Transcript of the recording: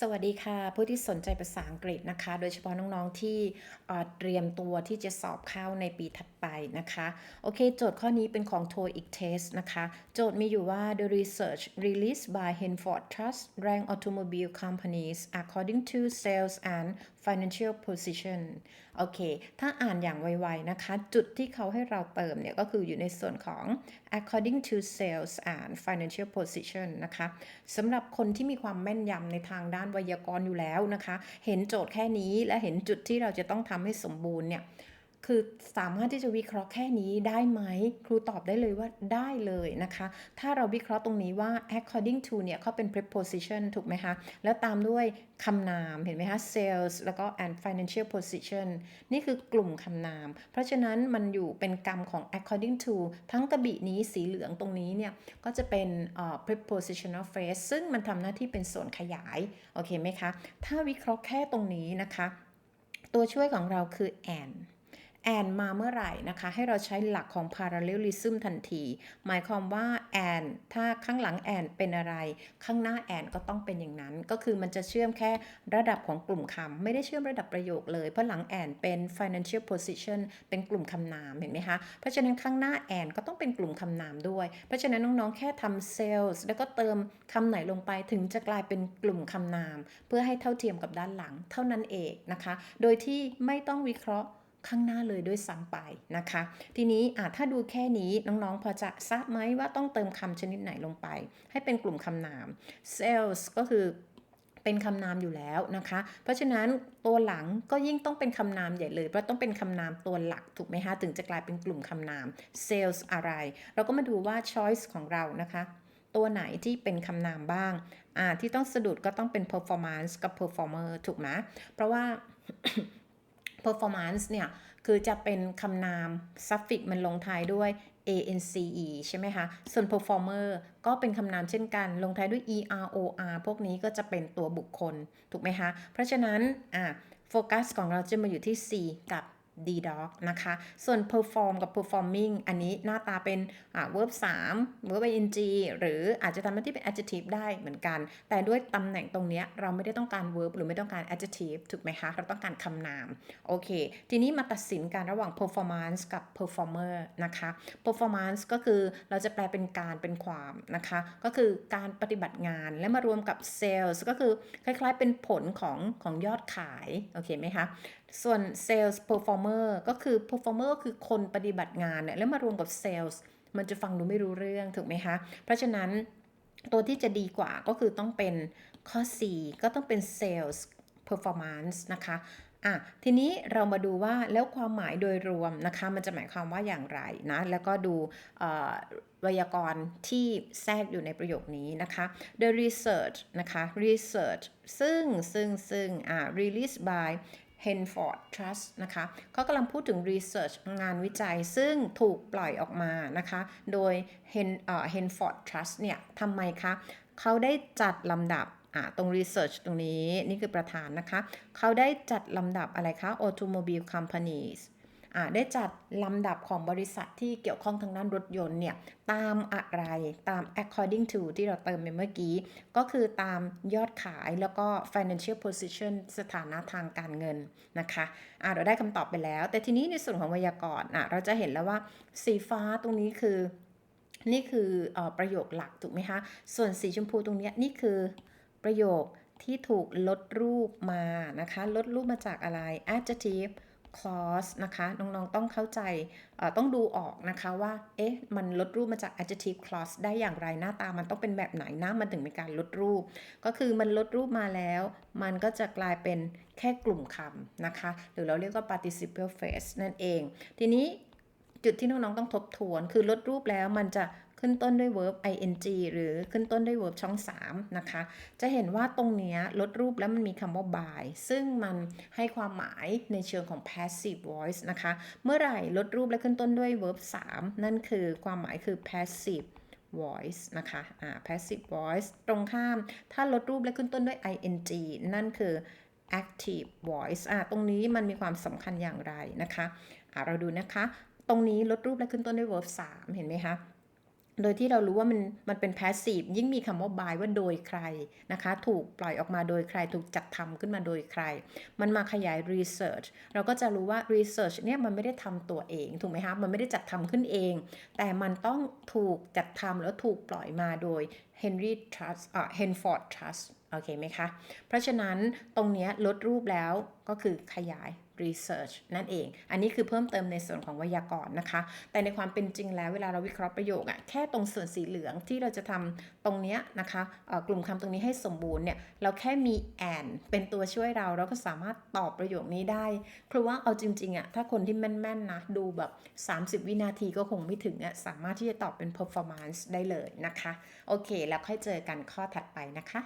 สวัสดีค่ะ ผู้ที่สนใจภาษาอังกฤษนะคะ โดยเฉพาะน้องๆที่เตรียมตัวที่จะสอบเข้าในปีถัดไปนะคะ โอเค โจทย์ข้อนี้เป็นของ TOEIC test นะคะ โจทย์มีอยู่ว่า the research released by Henford Trust rank automobile companies according to sales and financial position โอเค ถ้าอ่านอย่างไวๆนะคะ จุดที่เขาให้เราเติมเนี่ย ก็คืออยู่ในส่วนของ according to sales and financial position นะคะสำหรับคนที่มีความแม่นยำในทางด้านไวยากรณ์อยู่แล้วนะคะ เห็นโจทย์แค่นี้และเห็นจุดที่เราจะต้องทำให้สมบูรณ์เนี่ย คือสามารถที่จะวิเคราะห์แค่นี้ได้ไหม ครูตอบได้เลยว่าได้เลยนะคะ ถ้าเราวิเคราะห์ตรงนี้ว่า according to เนี่ยเขาเป็น preposition ถูกไหมคะ แล้วตามด้วยคำนามเห็นไหมคะ sales แล้วก็ and financial position นี่คือกลุ่มคำนาม เพราะฉะนั้นมันอยู่เป็นกรรมของ according to ทั้งกระบี่นี้สีเหลืองตรงนี้เนี่ย ก็จะเป็น prepositional phrase ซึ่งมันทำหน้าที่เป็นส่วนขยาย โอเคไหมคะ ถ้าวิเคราะห์แค่ตรงนี้นะคะ ตัวช่วยของเราคือ and แอนมาเมื่อไหร่นะคะ ให้เราใช้หลักของ parallelism ทันที หมายความว่าแอนถ้าข้างหลังแอนเป็นอะไร ข้างหน้าแอนก็ต้องเป็นอย่างนั้น ก็คือมันจะเชื่อมแค่ระดับของกลุ่มคำไม่ได้เชื่อมระดับประโยคเลย เพราะหลังแอนเป็น financial position เป็นกลุ่มคำนามเห็นไหมคะ เพราะฉะนั้นข้างหน้าแอนก็ต้องเป็นกลุ่มคำนามด้วย เพราะฉะนั้นน้องๆ แค่ทำ sales แล้วก็เติมคำไหนลงไปถึงจะกลายเป็นกลุ่มคำนาม เพื่อให้เท่าเทียมกับด้านหลังเท่านั้นเองนะคะ โดยที่ไม่ต้องวิเคราะห์ ข้างหน้าเลยด้วยซ้ำไปนะคะ ทีนี้ถ้าดูแค่นี้น้องๆ พอจะทราบไหมว่าต้องเติมคำชนิดไหนลงไป ให้เป็นกลุ่มคำนาม sales ก็คือเป็นคำนามอยู่แล้วนะคะ เพราะฉะนั้นตัวหลังก็ยิ่งต้องเป็นคำนามใหญ่เลย เพราะต้องเป็นคำนามตัวหลักถูกไหมคะถึงจะกลายเป็นกลุ่มคำนาม sales อะไร เราก็มาดูว่า choice ของเรานะคะตัวไหนที่เป็นคำนามบ้าง อ่า ที่ต้องสะดุดก็ต้องเป็น performance กับ performer ถูกไหมเพราะว่า performance เนี่ย คือจะเป็นคำนาม suffix มันลงท้ายด้วย ance ใช่ไหมคะ ส่วน performer ก็เป็นคำนามเช่นกัน ลงท้ายด้วย eror พวกนี้ก็จะเป็นตัวบุคคล ถูกไหมคะ เพราะฉะนั้น อะ โฟกัสของเราจะมาอยู่ที่ C กับ d dog นะคะ ส่วน perform กับ performing อันนี้หน้าตาเป็น verb 3 verb ing หรืออาจจะทำหน้าที่เป็น adjective ได้เหมือนกัน แต่ด้วยตำแหน่งตรงนี้เราไม่ได้ต้องการ verb หรือไม่ต้องการ adjective ถูกไหมคะ เราต้องการคำนาม โอเค ทีนี้มาตัดสินกันระหว่าง performance กับ performer นะคะ performance ก็คือเราจะแปลเป็นการเป็นความนะคะ ก็คือการปฏิบัติงานและมารวมกับ sales ก็คือคล้ายๆเป็นผลของของยอดขาย โอเคไหมคะ ส่วน sales performer ก็คือ performer ก็คือคนปฏิบัติงานเนี่ยแล้วมารวมกับ sales มันจะฟังดูไม่รู้เรื่องถูกไหมคะ เพราะฉะนั้นตัวที่จะดีกว่าก็คือต้องเป็นข้อ C ก็ต้องเป็น sales performance นะคะอะทีนี้เรามาดูว่าแล้วความหมายโดยรวมนะคะมันจะหมายความว่าอย่างไรนะแล้วก็ดูไวยากรณ์ที่แทรกอยู่ในประโยคนี้นะคะ the research นะคะ research ซึ่งซึ่งซึ่งอ่า released by Henford Trust นะคะเขากำลังพูดถึง research งานวิจัยซึ่งถูกปล่อยออกมานะคะ โดย Hen เอ่อ Henford Trust เนี่ยทำไมคะเขาได้จัดลำดับอ่าตรง research ตรงนี้ นี่คือประธานนะคะ เขาได้จัดลำดับอะไรคะ automobile companies ได้จัดลำดับของบริษัทที่เกี่ยวข้องทางด้านรถยนต์เนี่ยตามอะไรตาม according to ที่เราเติมไปเมื่อกี้ ก็คือตามยอดขายแล้วก็ financial position สถานะทางการเงินนะคะอ่าเราได้คำตอบไปแล้ว แต่ทีนี้ในส่วนของไวยากรณ์เราจะเห็นแล้วว่าสีฟ้าตรงนี้คือ นี่คืออประโยคหลักถูกไหมคะส่วนสีชมพูตรงนี้นี่คือประโยคที่ถูกลดรูปมานะคะ ลดรูปมาจากอะไร adjective clause นะคะ น้องๆต้องเข้าใจต้องดูออกนะคะว่า เอ๊ะ มันลดรูปมาจาก adjective clause ได้อย่างไรหน้าตามันต้องเป็นแบบไหนน้ามันถึงเป็นการลดรูป ก็คือมันลดรูปมาแล้ว มันก็จะกลายเป็นแค่กลุ่มคำนะคะ หรือเราเรียกว่า participial phrase นั่นเอง ทีนี้ จุดที่น้องๆต้องทบทวน คือลดรูปแล้วมันจะขึ้นต้นด้วย verb ing หรือขึ้นต้นด้วย verb ช่อง 3 นะคะ จะเห็นว่าตรงนี้ลดรูปแล้วมันมีคำว่า by ซึ่งมันให้ความหมายในเชิงของ passive voice นะคะ เมื่อไหร่ลดรูปและขึ้นต้นด้วย verb 3 นั่นคือความหมายคือ passive voice นะคะ อ่า passive voice ตรงข้าม ถ้าลดรูปและขึ้นต้นด้วย ing นั่นคือ active voice อ่าตรงนี้มันมีความสำคัญอย่างไรนะคะ อ่าเราดูนะคะ ตรงนี้ลดรูปและขึ้นต้นด้วย verb 3 เห็นไหมคะโดยที่เรารู้ว่ามันมันเป็น passive ยิ่งมีคำว่า by ว่าโดยใครนะคะ ถูกปล่อยออกมาโดยใคร ถูกจัดทำขึ้นมาโดยใคร มันมาขยาย research เราก็จะรู้ว่า research เนี่ยมันไม่ได้ทำตัวเอง ถูกไหมคะ มันไม่ได้จัดทำขึ้นเอง แต่มันต้องถูกจัดทำแล้วถูกปล่อยมาโดย Henry Trust อ่า Henford Trust โอเคไหมคะ เพราะฉะนั้นตรงนี้ลดรูปแล้วก็คือขยาย research นั่นเอง อันนี้คือเพิ่มเติมในส่วนของไวยากรณ์นะคะ แต่ในความเป็นจริงแล้วเวลาเราวิเคราะห์ประโยคอะแค่ตรงส่วนสีเหลืองที่เราจะทำตรงเนี้ยนะคะกลุ่มคำตรงนี้ให้สมบูรณ์เนี่ยเราแค่มี and เป็นตัวช่วยเราเราก็สามารถตอบประโยคนี้ได้เพราะว่าเอาจริงๆอะถ้าคนที่แม่นๆนะดูแบบ 30 วินาทีก็คงไม่ถึงอะสามารถที่จะตอบเป็น performance ได้เลยนะคะ โอเค แล้วค่อยเจอกันข้อถัดไปนะคะ